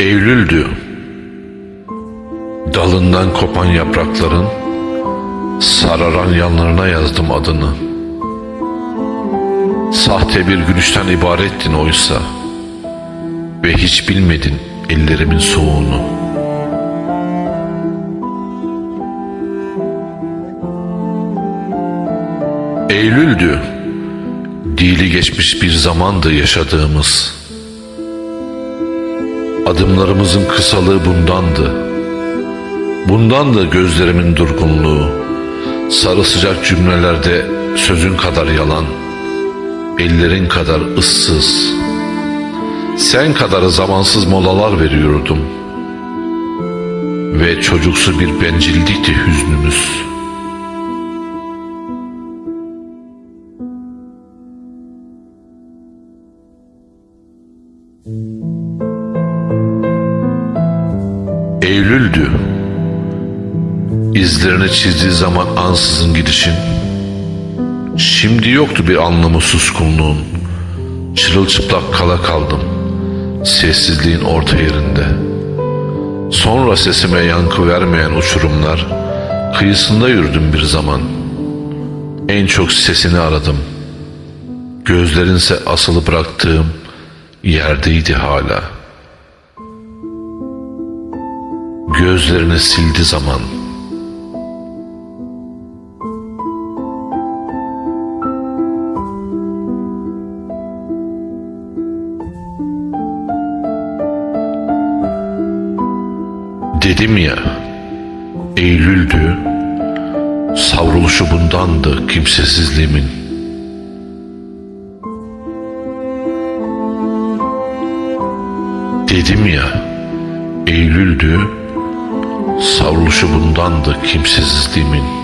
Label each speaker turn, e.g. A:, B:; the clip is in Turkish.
A: Eylül'dü. Dalından kopan yaprakların sararan yanlarına yazdım adını. Sahte bir gülüşten ibarettin oysa ve hiç bilmedin ellerimin soğuğunu. Eylül'dü. Dili geçmiş bir zamandı yaşadığımız. Adımlarımızın kısalığı bundandı. Bundandı gözlerimin durgunluğu. Sarı sıcak cümlelerde sözün kadar yalan, ellerin kadar ıssız. Sen kadar zamansız molalar veriyordum. Ve çocuksu bir bencillikti hüznümüz. Eylül'dü. İzlerini çizdiği zaman ansızın gidişin. Şimdi yoktu bir anlamı suskunluğun. Çırılçıplak kala kaldım. Sessizliğin orta yerinde. Sonra sesime yankı vermeyen uçurumlar. Kıyısında yürüdüm bir zaman. En çok sesini aradım. Gözlerinse asılı bıraktığım yerdeydi hala.'' Gözlerini sildi zaman. Dedim ya, Eylül'dü, savruluşu bundandı kimsesizliğimin. Dedim ya, Eylül'dü, Savruluşu bundandı kimsesizliğimin